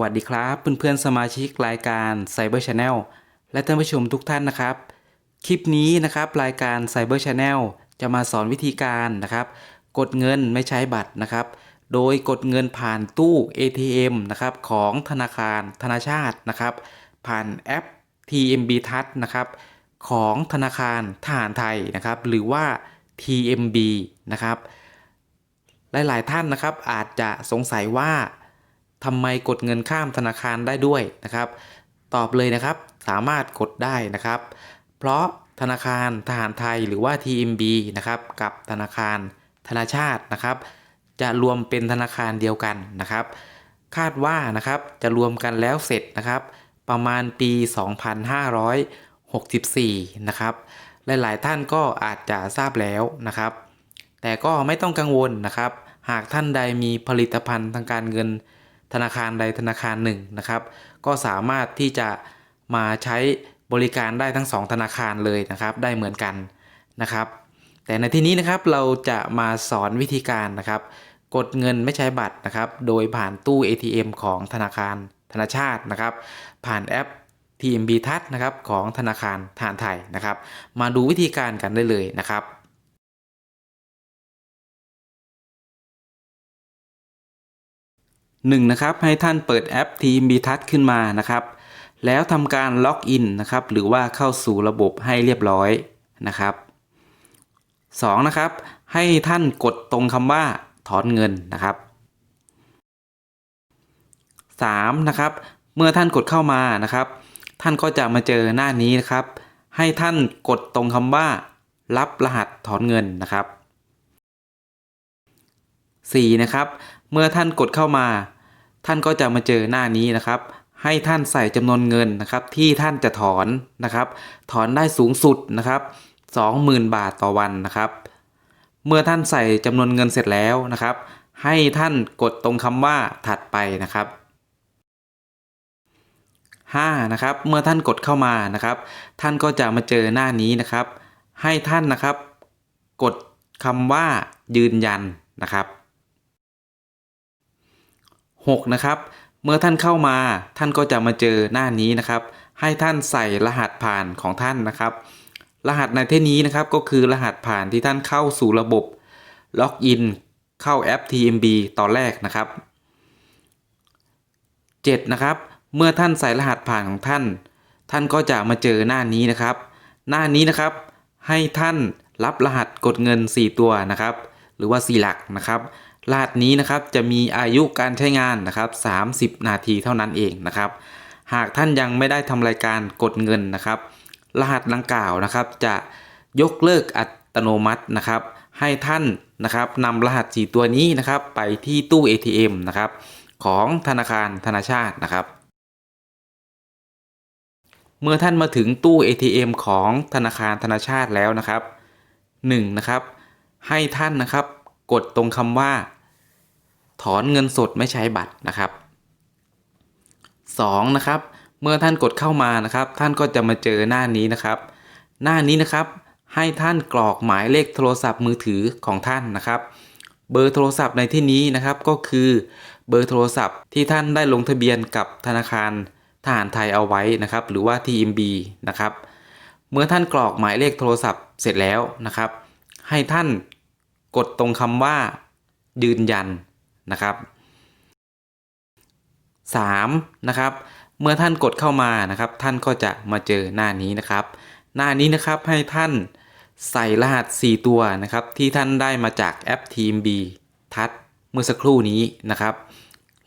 วัสดีครับเพื่อนๆสมาชิกรายการ Cyber Channel และท่านผู้ชมทุกท่านนะครับ คลิปนี้นะครับรายการ Cyber Channel จะมาสอนวิธีการนะครับ กดเงินไม่ใช้บัตรนะครับ โดยกดเงินผ่านตู้ ATM นะครับของธนาคารธนาชาตินะครับ ผ่านแอป TMB Touch นะครับของธนาคารทหารไทยนะครับ หรือว่า TMB นะครับ หลายๆท่านนะครับอาจจะสงสัยว่า ทำไมกดเงินข้ามธนาคารได้ด้วยนะครับ ตอบเลยนะครับ สามารถกดได้นะครับ เพราะธนาคารทหารไทยหรือว่า TMB นะครับ กับธนาคารธนาชาตินะครับ จะรวมเป็นธนาคารเดียวกันนะครับ คาดว่านะครับจะรวมกันแล้วเสร็จนะครับ ประมาณปี 2564 นะครับหลายๆท่านก็อาจจะทราบแล้วนะครับ แต่ก็ไม่ต้องกังวลนะครับ หากท่านใดมีผลิตภัณฑ์ทางการเงิน ธนาคารใดธนาคารหนึ่งนะครับ ก็สามารถที่จะมาใช้บริการได้ทั้งสองธนาคารเลยนะครับ ได้เหมือนกันนะครับ แต่ในที่นี้นะครับเราจะมาสอนวิธีการนะครับ กดเงินไม่ใช้บัตรนะครับ โดยผ่านตู้ ATM ของธนาคารธนาชาตินะครับ ผ่านแอป TMB Touch นะครับของธนาคารทารไทยนะครับ มาดูวิธีการกันได้เลยนะครับ หนึ่งนะครับให้ท่านเปิดแอป TMB Touch ขึ้นมานะครับ แล้วทำการล็อกอินนะครับ หรือว่าเข้าสู่ระบบให้เรียบร้อยนะครับสองนะครับ ให้ท่านกดตรงคำว่าถอนเงินนะครับสามนะครับ เมื่อท่านกดเข้ามานะครับ ท่านก็จะมาเจอหน้านี้นะครับ ให้ท่านกดตรงคำว่า รับรหัสถอนเงินนะครับ 4. นะครับ เมื่อท่านกดเข้ามา ท่านก็จะมาเจอหน้านี้นะครับ ให้ท่านใส่จำนวนเงินนะครับ ที่ท่านจะถอนนะครับ ถอนได้สูงสุดนะครับ 20,000 บาทต่อวันนะครับ เมื่อท่านใส่จำนวนเงินเสร็จแล้วนะครับ ให้ท่านกดตรงคำว่าถัดไปนะครับ 5. นะครับเมื่อท่านกดเข้ามานะครับ ท่านก็จะมาเจอหน้านี้นะครับ ให้ท่านนะครับ กดคำว่ายืนยันนะครับ 6. นะครับ เมื่อท่านเข้ามาท่านก็จะมาเจอหน้านี้นะครับ ให้ท่านใส่รหัสผ่านของท่านนะครับ รหัสในที่นี้นะครับก็คือรหัสผ่านที่ท่านเข้าสู่ระบบล็อกอินเข้าแอป TMB ตอนแรกนะครับ 7. นะครับ เมื่อท่านใส่รหัสผ่านของท่าน ท่านก็จะมาเจอหน้านี้นะครับ หน้านี้นะครับให้ท่านรับรหัสกดเงิน 4 ตัวนะครับ หรือว่า 4 หลักนะครับ รหัสนี้นะครับจะมีอายุการใช้งานนะครับ 30 นาทีเท่านั้นเองนะครับ หากท่านยังไม่ได้ทำรายการกดเงินนะครับ รหัสดังกล่าวนะครับ จะยกเลิกอัตโนมัตินะครับ ให้ท่านนะครับนำรหัส 4 ตัวนี้นะครับ ไปที่ตู้ ATM นะครับ ของธนาคารธนาชาตินะครับ เมื่อท่านมาถึงตู้ ATM ของธนาคารธนาชาติแล้วนะครับ 1. นะครับให้ท่านนะครับกดตรงคำว่า ถอนเงินสดไม่ใช้บัตรนะครับ 2. นะครับ เมื่อท่านกดเข้ามานะครับ ท่านก็จะมาเจอหน้านี้นะครับ หน้านี้นะครับ ให้ท่านกรอกหมายเลขโทรศัพท์มือถือของท่านนะครับ เบอร์โทรศัพท์ในที่นี้นะครับก็คือเบอร์โทรศัพท์ที่ท่านได้ลงทะเบียนกับธนาคารทหารไทยเอาไว้นะครับ หรือว่า TMB นะครับ เมื่อท่านกรอกหมายเลขโทรศัพท์เสร็จแล้วนะครับ ให้ท่านกดตรงคำว่ายืนยัน นะครับ 3. นะครับ เมื่อท่านกดเข้ามานะครับ ท่านก็จะมาเจอหน้านี้นะครับ หน้านี้นะครับให้ท่านใส่รหัส 4 ตัวนะครับ ที่ท่านได้มาจากแอป TMB ทัดเมื่อสักครู่นี้นะครับ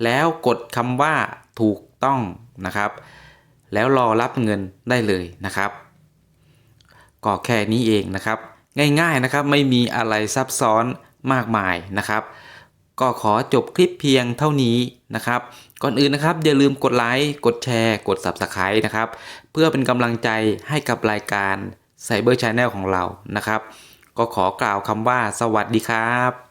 แล้วกดคำว่าถูกต้องนะครับ แล้วรอรับเงินได้เลยนะครับก็แค่นี้เองนะครับ ง่ายๆนะครับไม่มีอะไรซับซ้อนมากมายนะครับ ก็ขอจบคลิปเพียงเท่านี้นะครับ ก่อนอื่นนะครับอย่าลืมกดไลค์ กดแชร์ กด Subscribe นะครับ เพื่อเป็นกำลังใจให้กับรายการ Cyber Channel ของเรานะครับ ก็ขอกล่าวคำว่าสวัสดีครับ